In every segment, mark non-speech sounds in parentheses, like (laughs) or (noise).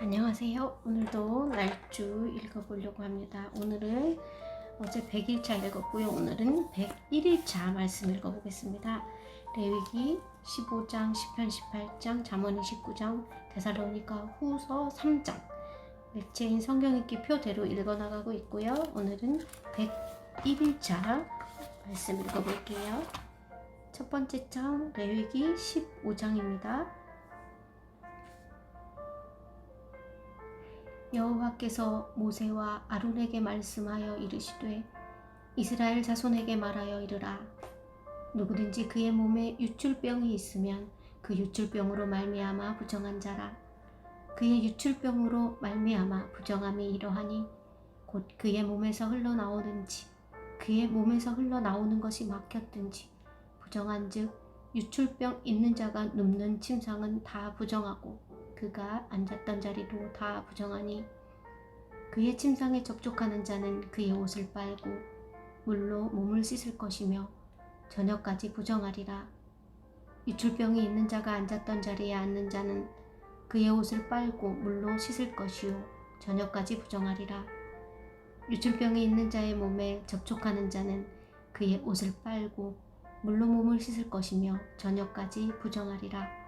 안녕하세요. 오늘도 날주 읽어보려고 합니다. 오늘은 어제 100일차 읽었고요. 오늘은 101일차 말씀 읽어보겠습니다. 레위기 15장, 10편 18장, 잠언 29장, 데살로니가 후서 3장. 매체인 성경 읽기 표대로 읽어나가고 있고요. 오늘은 101일차 말씀 읽어볼게요. 첫 번째 장 레위기 15장입니다. 여호와께서 모세와 아론에게 말씀하여 이르시되 이스라엘 자손에게 말하여 이르라. 누구든지 그의 몸에 유출병이 있으면 그 유출병으로 말미암아 부정한 자라. 그의 유출병으로 말미암아 부정함이 이러하니 곧 그의 몸에서 흘러나오는지 그의 몸에서 흘러나오는 것이 막혔든지 부정한즉 유출병 있는 자가 눕는 침상은 다 부정하고 그가 앉았던 자리도 다 부정하니 그의 침상에 접촉하는 자는 그의 옷을 빨고 물로 몸을 씻을 것이며 저녁까지 부정하리라. 유출병이 있는 자가 앉았던 자리에 앉는 자는 그의 옷을 빨고 물로 씻을 것이요 저녁까지 부정하리라. 유출병이 있는 자의 몸에 접촉하는 자는 그의 옷을 빨고 물로 몸을 씻을 것이며 저녁까지 부정하리라.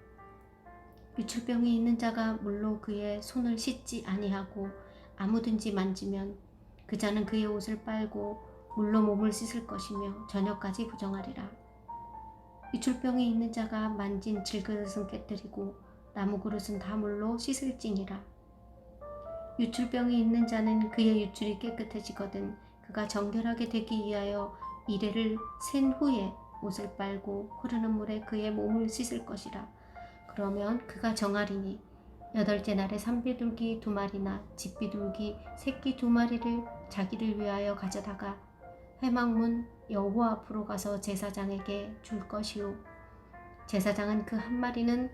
유출병이 있는 자가 물로 그의 손을 씻지 아니하고 아무든지 만지면 그 자는 그의 옷을 빨고 물로 몸을 씻을 것이며 저녁까지 부정하리라. 유출병이 있는 자가 만진 질그릇은 깨뜨리고 나무 그릇은 다 물로 씻을지니라. 유출병이 있는 자는 그의 유출이 깨끗해지거든 그가 정결하게 되기 위하여 이래를 센 후에 옷을 빨고 흐르는 물에 그의 몸을 씻을 것이라. 그러면 그가 정하리니 여덟째 날에 산비둘기 두 마리나 집비둘기 새끼 두 마리를 자기를 위하여 가져다가 회막문 여호와 앞으로 가서 제사장에게 줄 것이요. 제사장은 그 한 마리는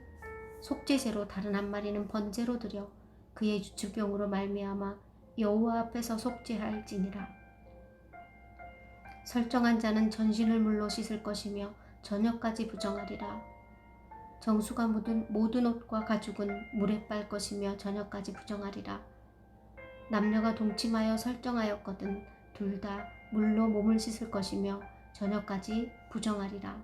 속죄제로 다른 한 마리는 번제로 드려 그의 유출병으로 말미암아 여호와 앞에서 속죄할지니라. 설정한 자는 전신을 물로 씻을 것이며 저녁까지 부정하리라 정수가 묻은 모든 옷과 가죽은 물에 빨 것이며 저녁까지 부정하리라. 남녀가 동침하여 설정하였거든 둘 다 물로 몸을 씻을 것이며 저녁까지 부정하리라.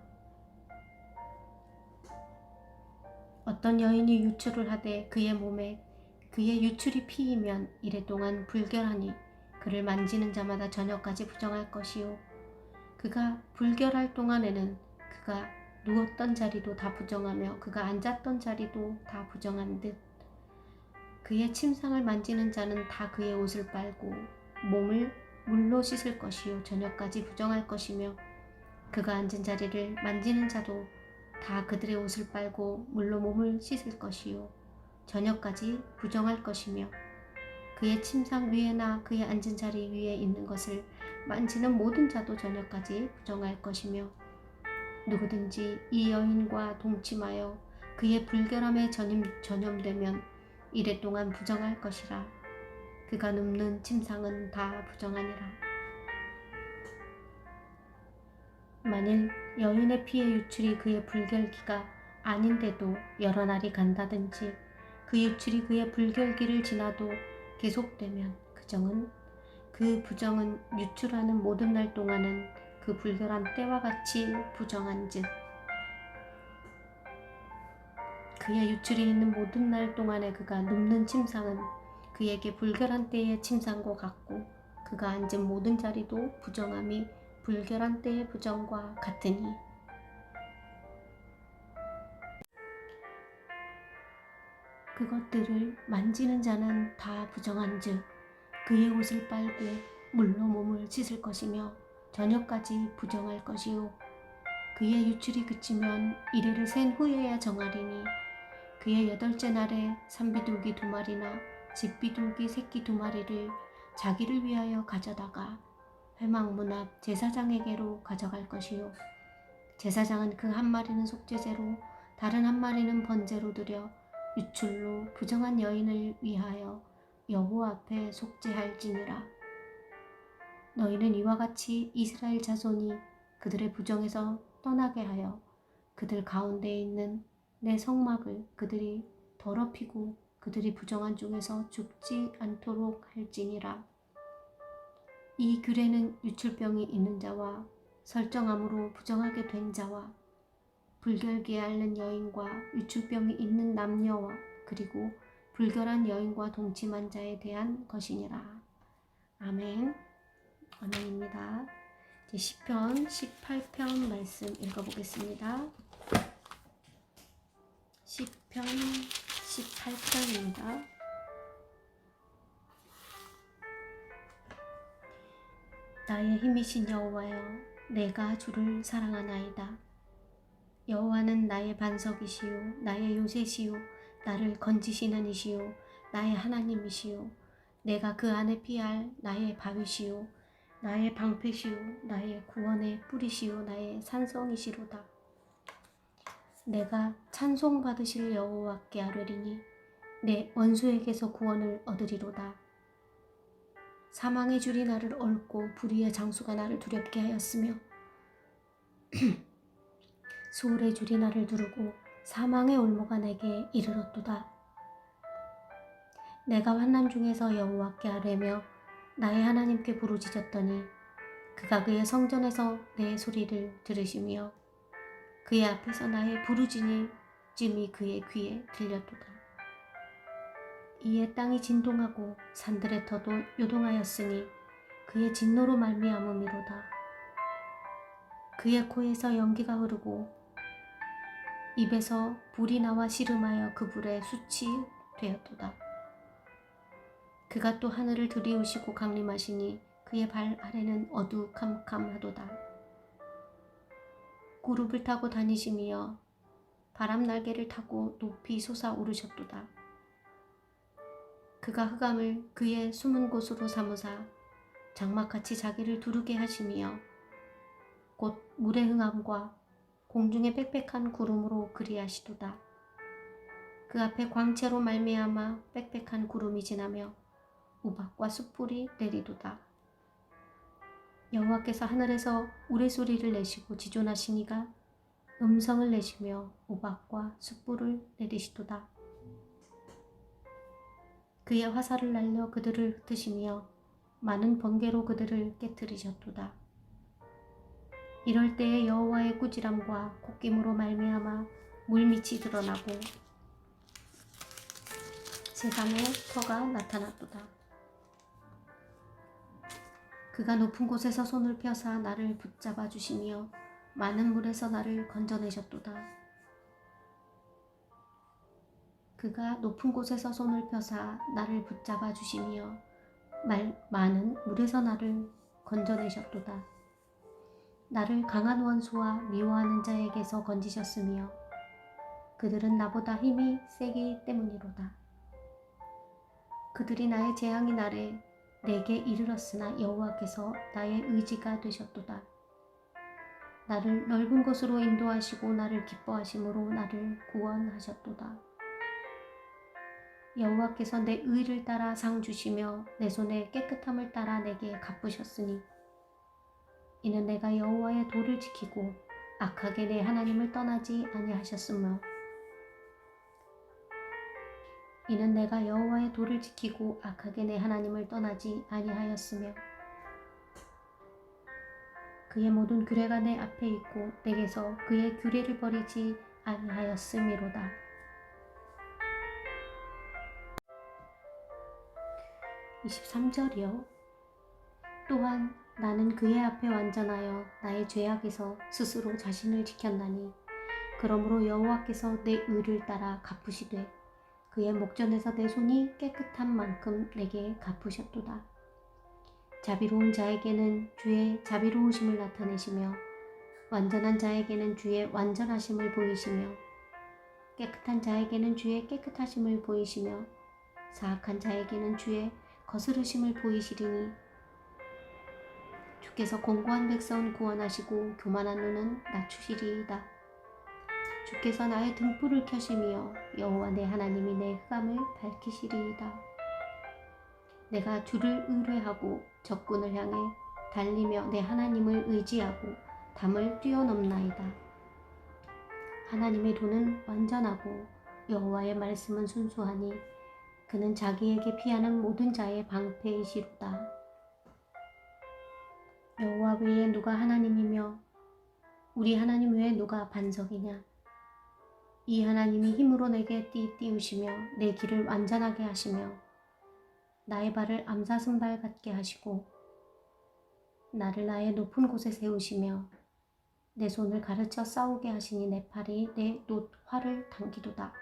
어떤 여인이 유출을 하되 그의 몸에 그의 유출이 피이면 이래 동안 불결하니 그를 만지는 자마다 저녁까지 부정할 것이요 그가 불결할 동안에는 그가 누웠던 자리도 다 부정하며 그가 앉았던 자리도 다 부정한 듯. 그의 침상을 만지는 자는 다 그의 옷을 빨고 몸을 물로 씻을 것이요 저녁까지 부정할 것이며 그가 앉은 자리를 만지는 자도 다 그들의 옷을 빨고 물로 몸을 씻을 것이요 저녁까지 부정할 것이며 그의 침상 위에나 그의 앉은 자리 위에 있는 것을 만지는 모든 자도 저녁까지 부정할 것이며 누구든지 이 여인과 동침하여 그의 불결함에 전임, 전염되면 이래 동안 부정할 것이라. 그가 눕는 침상은 다 부정하니라. 만일 여인의 피의 유출이 그의 불결기가 아닌데도 여러 날이 간다든지 그 유출이 그의 불결기를 지나도 계속되면 그 정은 그 부정은 유출하는 모든 날 동안은 그 불결한 때와 같이 부정한즉 그의 유출이 있는 모든 날 동안에 그가 눕는 침상은 그에게 불결한 때의 침상과 같고 그가 앉은 모든 자리도 부정함이 불결한 때의 부정과 같으니. 그것들을 만지는 자는 다 부정한즉 그의 옷을 빨고 물로 몸을 씻을 것이며 저녁까지 부정할 것이요 그의 유출이 그치면 이래를 센 후에야 정하리니 그의 여덟째 날에 산비둘기 두 마리나 집비둘기 새끼 두 마리를 자기를 위하여 가져다가 회막문 앞 제사장에게로 가져갈 것이요 제사장은 그 한 마리는 속죄제로 다른 한 마리는 번제로 드려 유출로 부정한 여인을 위하여 여호와 앞에 속죄할지니라 너희는 이와 같이 이스라엘 자손이 그들의 부정에서 떠나게 하여 그들 가운데에 있는 내 성막을 그들이 더럽히고 그들이 부정한 중에서 죽지 않도록 할지니라. 이 규례는 유출병이 있는 자와 설정함으로 부정하게 된 자와 불결기에 앓는 여인과 유출병이 있는 남녀와 그리고 불결한 여인과 동침한 자에 대한 것이니라. 아멘. 아멘입니다. 이제 시편 18편 말씀 읽어보겠습니다. 시편 18편입니다. 나의 힘이신 여호와여, 내가 주를 사랑하나이다. 여호와는 나의 반석이시요, 나의 요새시요, 나를 건지시는 이시요, 나의 하나님이시요, 내가 그 안에 피할 나의 바위시요, 나의 방패시요, 나의 구원의 뿌리시요, 나의 산성이시로다. 내가 찬송 받으실 여호와께 아뢰리니 내 원수에게서 구원을 얻으리로다. 사망의 줄이 나를 얽고 불의의 장수가 나를 두렵게 하였으며 (clears throat) 소울의 줄이 나를 두르고 사망의 올무가 내게 이르렀도다. 내가 환난 중에서 여호와께 아뢰며 나의 하나님께 부르짖었더니 그가 그의 성전에서 내 소리를 들으시며 그의 앞에서 나의 부르짖음이 그의 귀에 들렸도다. 이에 땅이 진동하고 산들의 터도 요동하였으니 그의 진노로 말미암음이로다. 그의 코에서 연기가 흐르고 입에서 불이 나와 시름하여 그 불에 수치 되었도다. 그가 또 하늘을 들이우시고 강림하시니 그의 발 아래는 어두캄캄하도다. 구룹을 타고 다니시며 바람 날개를 타고 높이 솟아오르셨도다. 그가 흑암을 그의 숨은 곳으로 삼으사 장막같이 자기를 두르게 하시며 곧 물의 흥함과 공중의 빽빽한 구름으로 그리하시도다. 그 앞에 광채로 말미암아 빽빽한 구름이 지나며 우박과 숯불이 내리도다. 여호와께서 하늘에서 우레소리를 내시고 지존하시니가 음성을 내시며 우박과 숯불을 내리시도다. 그의 화살을 날려 그들을 흩으시며 많은 번개로 그들을 깨뜨리셨도다. 이럴 때에 여호와의 꾸지람과 콧김으로 말미암아 물밑이 드러나고 세상에 터가 나타났도다. 그가 높은 곳에서 손을 펴사 나를 붙잡아 주시며 많은 물에서 나를 건져내셨도다. 그가 높은 곳에서 손을 펴사 나를 붙잡아 주시며 말, 많은 물에서 나를 건져내셨도다. 나를 강한 원수와 미워하는 자에게서 건지셨으며 그들은 나보다 힘이 세기 때문이로다. 그들이 나의 재앙이 날에 내게 이르렀으나 여호와께서 나의 의지가 되셨도다. 나를 넓은 곳으로 인도하시고 나를 기뻐하심으로 나를 구원하셨도다. 여호와께서 내 의를 따라 상 주시며 내 손의 깨끗함을 따라 내게 갚으셨으니 이는 내가 여호와의 도를 지키고 악하게 내 하나님을 떠나지 아니하셨으며 이는 내가 여호와의 도를 지키고 악하게 내 하나님을 떠나지 아니하였으며 그의 모든 규례가 내 앞에 있고 내게서 그의 규례를 버리지 아니하였음이로다. 23절이요. 또한 나는 그의 앞에 완전하여 나의 죄악에서 스스로 자신을 지켰나니 그러므로 여호와께서 내 의를 따라 갚으시되 그의 목전에서 내 손이 깨끗한 만큼 내게 갚으셨도다. 자비로운 자에게는 주의 자비로우심을 나타내시며 완전한 자에게는 주의 완전하심을 보이시며 깨끗한 자에게는 주의 깨끗하심을 보이시며 사악한 자에게는 주의 거스르심을 보이시리니 주께서 공고한 백성은 구원하시고 교만한 눈은 낮추시리이다. 주께서 나의 등불을 켜시며 여호와 내 하나님이 내 흑암을 밝히시리이다. 내가 주를 의뢰하고 적군을 향해 달리며 내 하나님을 의지하고 담을 뛰어넘나이다. 하나님의 도는 완전하고 여호와의 말씀은 순수하니 그는 자기에게 피하는 모든 자의 방패이시로다. 여호와 외에 누가 하나님이며 우리 하나님 외에 누가 반석이냐? 이 하나님이 힘으로 내게 띠띠우시며 내 길을 완전하게 하시며 나의 발을 암사슴발 같게 하시고 나를 나의 높은 곳에 세우시며 내 손을 가르쳐 싸우게 하시니 내 팔이 내놋 활을 당기도다.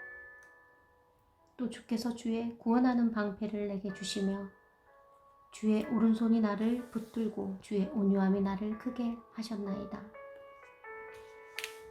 또 주께서 주의 구원하는 방패를 내게 주시며 주의 오른손이 나를 붙들고 주의 온유함이 나를 크게 하셨나이다.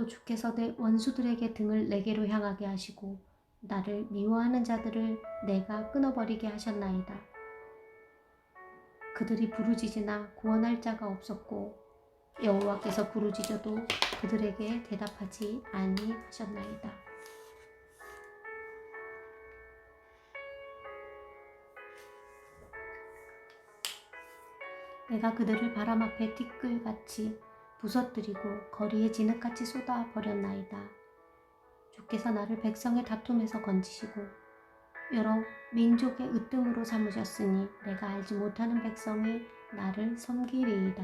또 주께서 내 원수들에게 등을 내게로 향하게 하시고 나를 미워하는 자들을 내가 끊어버리게 하셨나이다. 그들이 부르짖으나 구원할 자가 없었고 여호와께서 부르짖어도 그들에게 대답하지 아니하셨나이다. 내가 그들을 바람 앞에 티끌같이 부서뜨리고 거리에 진흙같이 쏟아 버렸나이다. 주께서 나를 백성의 다툼에서 건지시고 여러 민족의 으뜸으로 삼으셨으니 내가 알지 못하는 백성이 나를 섬기리이다.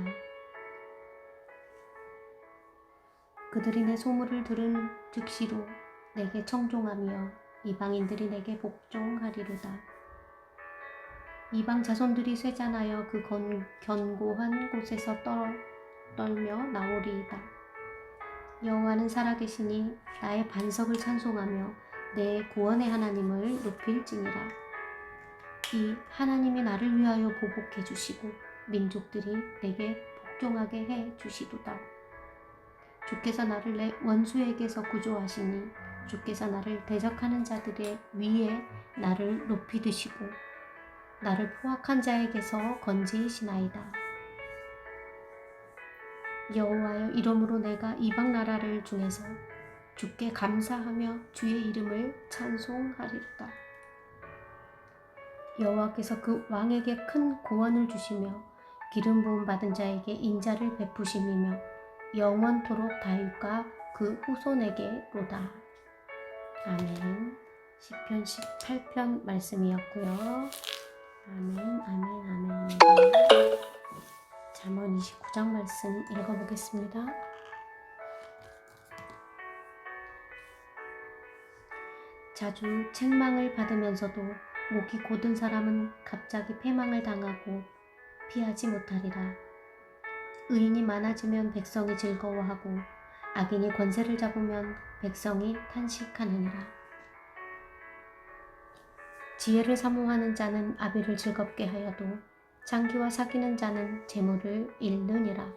그들이 내 소문을 들은 즉시로 내게 청종하며 이방인들이 내게 복종하리로다. 이방 자손들이 쇠잔하여 그 건, 견고한 곳에서 떨, 떨며 나오리이다. 여호와는 살아계시니 나의 반석을 찬송하며 내 구원의 하나님을 높일지니라. 이 하나님이 나를 위하여 보복해 주시고 민족들이 내게 복종하게 해 주시도다. 주께서 나를 내 원수에게서 구조하시니 주께서 나를 대적하는 자들의 위에 나를 높이 드시고 나를 포악한 자에게서 건지시나이다. 여호와여 이러므로 내가 이방 나라를 중에서 주께 감사하며 주의 이름을 찬송하리로다. 여호와께서 그 왕에게 큰 구원을 주시며 기름 부음 받은 자에게 인자를 베푸심이며 영원토록 다윗과 그 후손에게로다. 아멘. 시편 18편 말씀이었고요. 아멘, 아멘, 아멘. 잠언 29장 말씀 읽어보겠습니다. 자주 책망을 받으면서도 목이 곧은 사람은 갑자기 패망을 당하고 피하지 못하리라. 의인이 많아지면 백성이 즐거워하고 악인이 권세를 잡으면 백성이 탄식하느니라. 지혜를 사모하는 자는 아비를 즐겁게 하여도 장기와 사귀는 자는 재물을 잃느니라.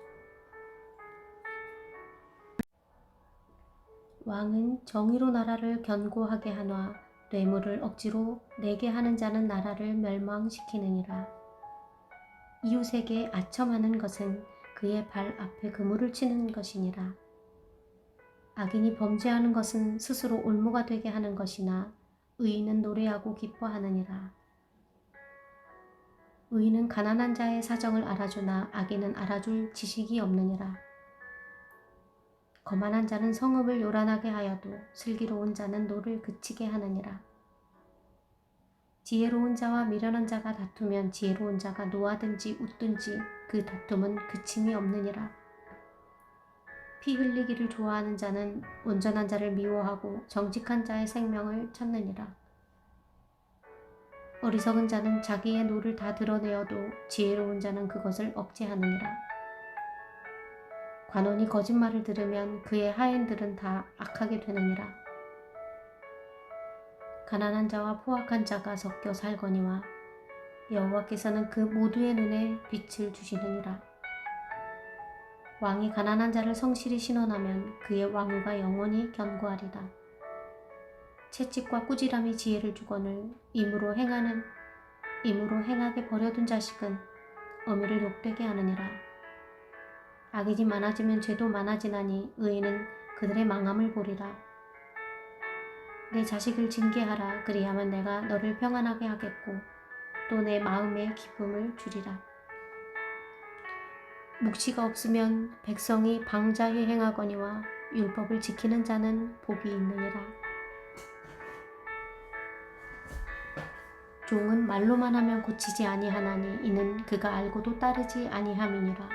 왕은 정의로 나라를 견고하게 하노아 뇌물을 억지로 내게 하는 자는 나라를 멸망시키느니라. 이웃에게 아첨하는 것은 그의 발 앞에 그물을 치는 것이니라. 악인이 범죄하는 것은 스스로 올무가 되게 하는 것이나 의인은 노래하고 기뻐하느니라. 의인은 가난한 자의 사정을 알아주나 악인은 알아줄 지식이 없느니라. 거만한 자는 성읍을 요란하게 하여도 슬기로운 자는 노를 그치게 하느니라. 지혜로운 자와 미련한 자가 다투면 지혜로운 자가 노하든지 웃든지 그 다툼은 그침이 없느니라. 피 흘리기를 좋아하는 자는 온전한 자를 미워하고 정직한 자의 생명을 찾느니라. 어리석은 자는 자기의 노를 다 드러내어도 지혜로운 자는 그것을 억제하느니라. 관원이 거짓말을 들으면 그의 하인들은 다 악하게 되느니라. 가난한 자와 포악한 자가 섞여 살거니와 여호와께서는 그 모두의 눈에 빛을 주시느니라. 왕이 가난한 자를 성실히 신원하면 그의 왕위가 영원히 견고하리라. 채찍과 꾸지람이 지혜를 주거늘 임으로 행하는 임으로 행하게 버려둔 자식은 어미를 욕되게 하느니라. 악이 집 많아지면 죄도 많아지나니 의인은 그들의 망함을 보리라. 내 자식을 징계하라 그리하면 내가 너를 평안하게 하겠고 또 내 마음에 기쁨을 주리라. 묵시가 없으면 백성이 방자히 행하거니와 율법을 지키는 자는 복이 있느니라. 종은 말로만 하면 고치지 아니하나니 이는 그가 알고도 따르지 아니함이니라. 아,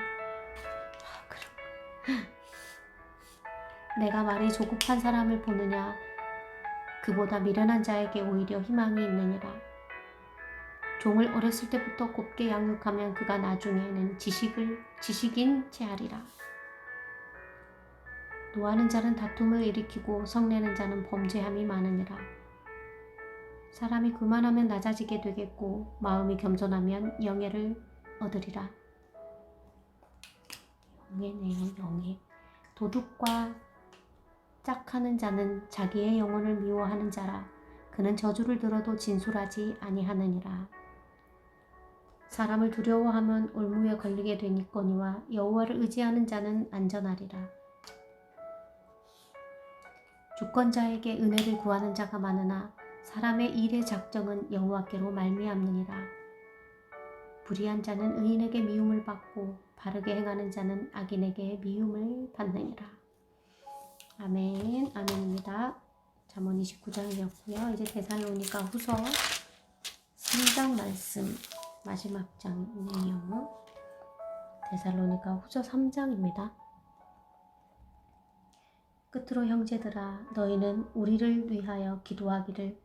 그럼 (laughs) 내가 말이 조급한 사람을 보느냐 그보다 미련한 자에게 오히려 희망이 있느니라. 종을 어렸을 때부터 곱게 양육하면 그가 나중에는 지식을 지식인 채하리라. 노하는 자는 다툼을 일으키고 성내는 자는 범죄함이 많으니라. 사람이 그만하면 낮아지게 되겠고 마음이 겸손하면 영예를 얻으리라. 영예네요, 영예. 도둑과 짝하는 자는 자기의 영혼을 미워하는 자라. 그는 저주를 들어도 진술하지 아니하느니라. 사람을 두려워하면 올무에 걸리게 되니거니와 여호와를 의지하는 자는 안전하리라. 주권자에게 은혜를 구하는 자가 많으나 사람의 일의 작정은 여호와께로 말미암느니라. 불의한 자는 의인에게 미움을 받고 바르게 행하는 자는 악인에게 미움을 받느니라. 아멘, 아멘입니다. 잠언 29장이었고요. 이제 데살로니가 후서 3장 말씀 마지막 장이네요. 데살로니가 후서 3장입니다. 끝으로 형제들아 너희는 우리를 위하여 기도하기를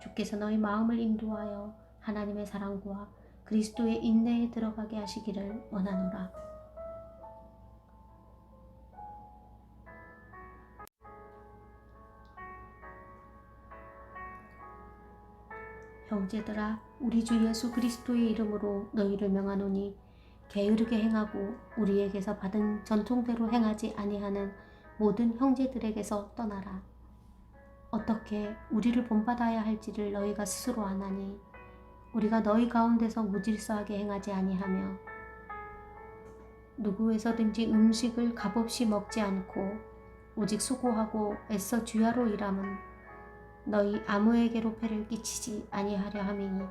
주께서 너희 마음을 인도하여 하나님의 사랑과 그리스도의 인내에 들어가게 하시기를 원하노라. 형제들아 우리 주 예수 그리스도의 이름으로 너희를 명하노니 게으르게 행하고 우리에게서 받은 전통대로 행하지 아니하는 모든 형제들에게서 떠나라. 어떻게 우리를 본받아야 할지를 너희가 스스로 아나니 우리가 너희 가운데서 무질서하게 행하지 아니하며 누구에서든지 음식을 값없이 먹지 않고 오직 수고하고 애써 주야로 일함은 너희 아무에게로 패를 끼치지 아니하려 함이니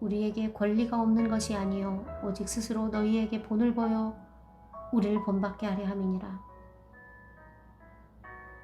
우리에게 권리가 없는 것이 아니요 오직 스스로 너희에게 본을 보여 우리를 본받게 하려 함이니라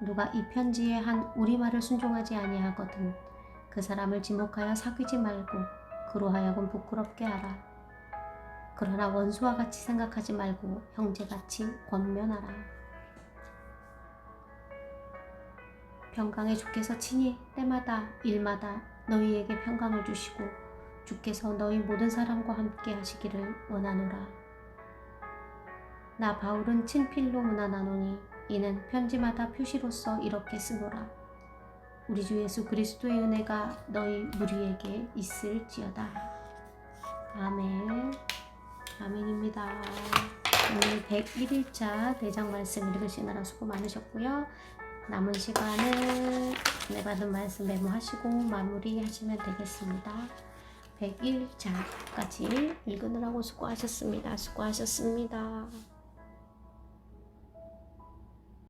누가 이 편지에 한 우리말을 순종하지 아니하거든 그 사람을 지목하여 사귀지 말고 그로 하여금 부끄럽게 하라. 그러나 원수와 같이 생각하지 말고 형제같이 권면하라. 평강의 주께서 친히 때마다 일마다 너희에게 평강을 주시고 주께서 너희 모든 사람과 함께 하시기를 원하노라. 나 바울은 친필로 문안하노니 이는 편지마다 표시로서 이렇게 쓰노라. 우리 주 예수 그리스도의 은혜가 너희 무리에게 있을지어다. 아멘. 아멘입니다. 오늘 101일차 대장 말씀 읽으시느라 수고 많으셨고요. 남은 시간은 내 받은 말씀 메모하시고 마무리하시면 되겠습니다. 101자까지 읽으느라고 수고하셨습니다. 수고하셨습니다.